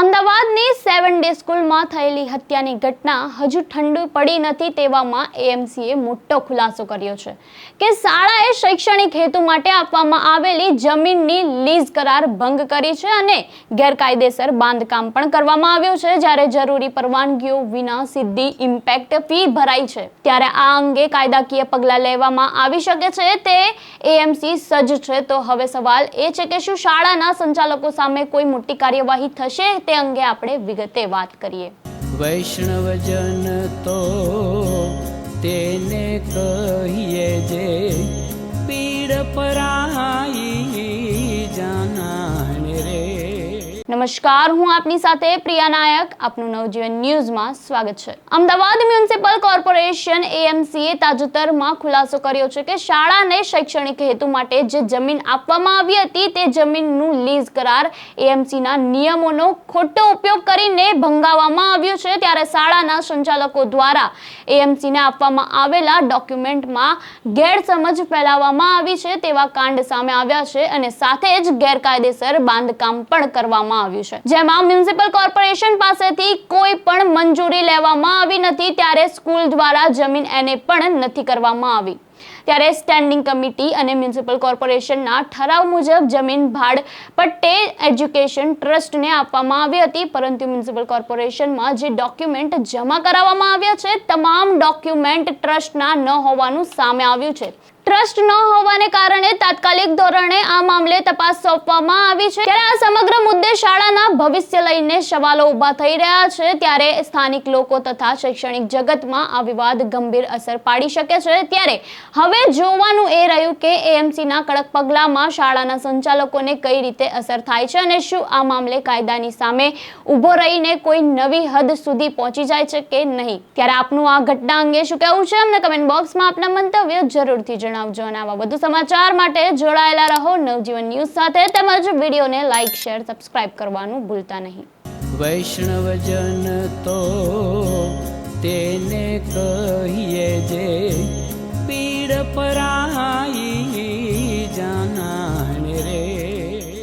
અમદાવાદની seven day સ્કૂલમાં થયેલી હત્યાની ઘટના હજુ ઠંડુ પડી નથી તેવામાં એએમસીએ મોટો ખુલાસો કર્યો છે કે શાળાએ શૈક્ષણિક હેતુ માટે આપવામાં આવેલી જમીનની લીઝ કરાર ભંગ કરી છે અને ગેરકાયદેસર બાંધકામ પણ કરવામાં આવ્યું છે. જ્યારે જરૂરી પરવાનગીઓ વિના સીધી ઇમ્પેક્ટ ફી ભરાઈ છે, ત્યારે આ અંગે કાયદાકીય પગલાં લેવામાં આવી શકે છે. તે એએમસી સજ્જ છે. તો હવે સવાલ એ છે કે શું શાળાના સંચાલકો સામે કોઈ મોટી કાર્યવાહી થશે? તે અંગે આપણે વિગતે વાત કરીએ. વૈષ્ણવજન તો તેને કહીએ જે પીડ પરાઈ નમસ્કાર, હું આપની સાથે પ્રિયા નાયક. આપનું નવજીવન ન્યૂઝમાં સ્વાગત છે. અમદાવાદ મ્યુનિસિપલ કોર્પોરેશન એએમસીએ તાજેતરમાં ખુલાસો કર્યો છે કે શાળાને શૈક્ષણિક હેતુ માટે જે જમીન આપવામાં આવી હતી તે જમીનનું લીઝ કરાર એએમસીના નિયમોનો ખોટો ઉપયોગ કરીને ભંગાવવામાં આવ્યો છે. ત્યારે શાળાના સંચાલકો દ્વારા એએમસીને આપવામાં આવેલા ડોક્યુમેન્ટમાં ગેરસમજ ફેલાવવામાં આવી છે તેવા કાંડ સામે આવ્યા છે અને સાથે જ ગેરકાયદેસર બાંધકામ પણ કરવામાં આવ્યું છે. જેમાં મ્યુનિસિપલ કોર્પોરેશન પાસેથી કોઈ પણ મંજૂરી લેવામાં આવી નથી, ત્યારે સ્કૂલ દ્વારા જમીન એને પણ નથી કરવામાં આવી. ત્યારે સ્ટેન્ડિંગ કમિટી અને મ્યુનિસિપલ કોર્પોરેશનના ઠરાવ મુજબ જમીન, ભાડ, પટ્ટે એજ્યુકેશન ટ્રસ્ટને આપવામાં આવી હતી. પરંતુ મ્યુનિસિપલ કોર્પોરેશનમાં જે ડોક્યુમેન્ટ જમા કરાવવામાં આવ્યા છે, તમામ ડોક્યુમેન્ટ ટ્રસ્ટના ન હોવાનું સામે આવ્યું છે. ટ્રસ્ટ ન હોવાને કારણે તાત્કાલિક ધોરણે આ મામલે તપાસ સોંપવામાં આવી છે. ત્યારે આ સમગ્ર મુદ્દે શાળાના ભવિષ્ય લઈને સવાલો ઊભા થઈ રહ્યા છે. ત્યારે સ્થાનિક લોકો તથા શૈક્ષણિક જગતમાં આ વિવાદ ગંભીર અસર પાડી શકે છે. ત્યારે હવે જોવાનું એ રહ્યું કે એએમસીના કડક પગલામાં શાળાના સંચાલકોને કઈ રીતે અસર થાય છે અને શું આ મામલે કાયદાની સામે ઊભો રહીને કોઈ નવી હદ સુધી પહોંચી જાય છે કે નહીં? ત્યારે આપનું આ ઘટના અંગે શું કહેવું છે? અમને કમેન્ટ બોક્સમાં આપના મંતવ્ય જરૂરથી જણાવજો અને આવા વધુ સમાચાર માટે જોડાયેલા રહો નવજીવન ન્યૂઝ સાથે તેમજ વિડીયોને લાઇક શેર સબસ્ક્રાઇબ કરવાનું ભૂલતા નહીં. વૈષ્ણવજન તો તેને કહીએ જે પરાઈ